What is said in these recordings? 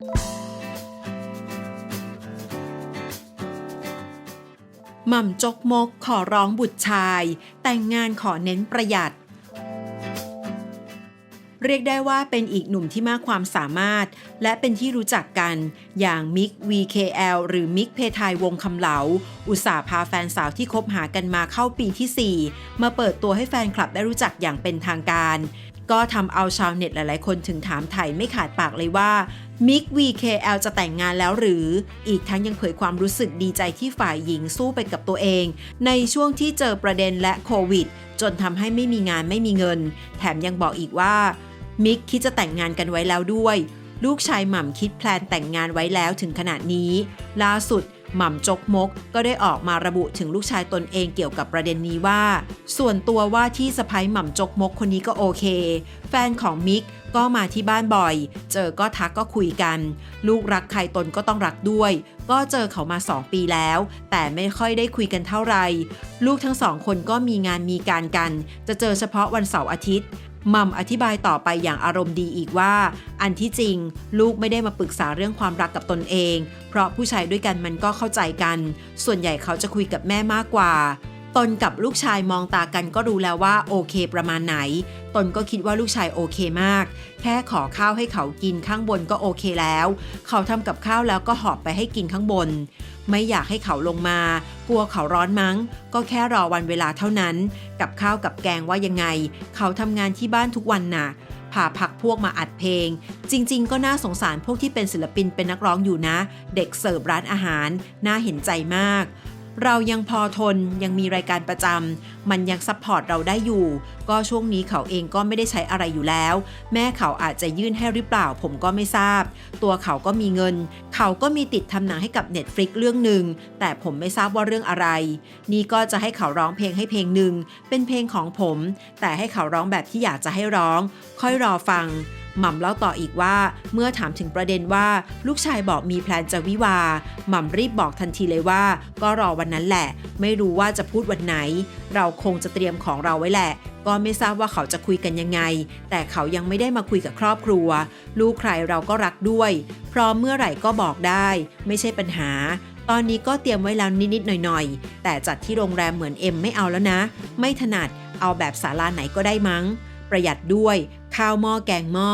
หม่ำจกมกขอร้องบุตรชาย แต่งงานขอเน้นประหยัด เรียกได้ว่าเป็นอีกหนุ่มที่มากความสามารถ และเป็นที่รู้จักกัน อย่างมิก VKL หรือมิกเพทายวงคำเหลา อุตส่าห์พาแฟนสาวที่คบหากันมาเข้าปีที่ 4 มาเปิดตัวให้แฟนคลับได้รู้จักอย่างเป็นทางการ ก็ทำเอาชาวเน็ตหลายๆ คนถึงถามไถ่ไม่ขาดปากเลยว่ามิก VKL จะแต่งงานแล้วหรือ อีกทั้งยังเผยความรู้สึกดีใจที่ฝ่ายหญิงสู้ไปกับตัวเอง ในช่วงที่เจอประเด็นและโควิด จนทำให้ไม่มีงานไม่มีเงิน แถมยังบอกอีกว่า มิกคิดจะแต่งงานกันไว้แล้วด้วย ลูกชายหม่ำคิดแพลนแต่งงานไว้แล้วถึงขนาดนี้ ล่าสุด หม่ำจกมกก็ได้ออกมาระบุถึงลูกชายตนเองเกี่ยวกับประเด็นนี้ว่า ส่วนตัวว่าที่สะพ้ยหม่ำจกมกคนนี้ก็โอเค แฟนของมิกก็มาที่บ้านบ่อย เจอก็ทักก็คุยกัน ลูกรักใครตนก็ต้องรักด้วย ก็เจอเขามา 2 ปีแล้ว แต่ไม่ค่อยได้คุยกันเท่าไหร่ลูกทั้งสองคนก็มีงานมีการกัน จะเจอเฉพาะวันเสาร์อาทิตย์ มัมอธิบายต่อไปอย่างอารมณ์ดีอีกว่า อันที่จริง ลูกไม่ได้มาปรึกษาเรื่องความรักกับตนเอง เพราะผู้ชายด้วยกันมันก็เข้าใจกัน ส่วนใหญ่เขาจะคุยกับแม่มากกว่า ตนกับลูกชายมองตากันก็รู้แล้วว่าโอเคประมาณไหน ตนก็คิดว่าลูกชายโอเคมาก แค่ขอข้าวให้เขากินข้างบนก็โอเคแล้ว เขาทำกับข้าวแล้วก็หอบไปให้กินข้างบน ไม่อยากให้เขาลงมา กลัวเขาร้อนมั้ง ก็แค่รอวันเวลาเท่านั้น กับข้าวกับแกงว่ายังไง เขาทำงานที่บ้านทุกวันน่ะพาพักพวกมาอัดเพลง จริง ๆ ก็น่าสงสารพวกที่เป็นศิลปินเป็นนักร้องอยู่นะ เด็กเสิร์ฟร้านอาหาร น่าเห็นใจมาก เรายังพอทนยังมีรายการประจำมันยังซัพพอร์ตเราได้อยู่ ก็ช่วงนี้เขาเองก็ไม่ได้ใช้อะไรอยู่แล้ว แม่เขาอาจจะยื่นให้หรือเปล่าผมก็ไม่ทราบ ตัวเขาก็มีเงิน เขาก็มีติดทำหนังให้กับ Netflix เรื่องหนึ่งแต่ผมไม่ทราบว่าเรื่องอะไร นี่ก็จะให้เขาร้องเพลงให้เพลงหนึ่งเป็นเพลงของผม แต่ให้เขาร้องแบบที่อยากจะให้ร้อง ค่อยรอฟัง หม่ำเล่าต่ออีกว่า เมื่อถามถึงประเด็นว่า ลูกชายบอกมีแพลนจะวิวา หม่ำรีบบอกทันทีเลยว่า ก็รอวันนั้นแหละ ไม่รู้ว่าจะพูดวันไหน เราคงจะเตรียมของเราไว้แหละ ก็ไม่ทราบว่าเขาจะคุยกันยังไง แต่เขายังไม่ได้มาคุยกับครอบครัว ลูกใครเราก็รักด้วย พร้อมเมื่อไหร่ก็บอกได้ ไม่ใช่ปัญหาตอนนี้ก็เตรียมไว้แล้วนิด ๆ หน่อย ๆ แต่จัดที่โรงแรมเหมือนเอ็มไม่เอาแล้วนะ ไม่ถนัด เอาแบบศาลาไหนก็ได้มั้ง ประหยัดด้วย ข้าวหม้อแกงหม้อ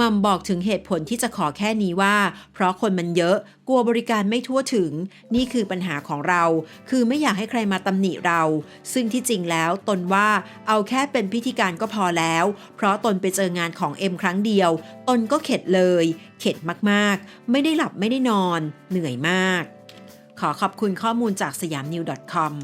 มัมบอกถึงเหตุผลที่จะขอแค่นี้ว่า เพราะคนมันเยอะกลัวบริการไม่ทั่วถึง นี่คือปัญหาของเรา คือไม่อยากให้ใครมาตำหนิเรา ซึ่งที่จริงแล้วตนว่าเอาแค่เป็นพิธีการก็พอแล้ว เพราะตนไปเจองานของเอ็มครั้งเดียว ตนก็เข็ดเลย เข็ดมากๆ ไม่ได้หลับไม่ได้นอน เหนื่อยมาก ขอขอบคุณข้อมูลจากสยามนิว .com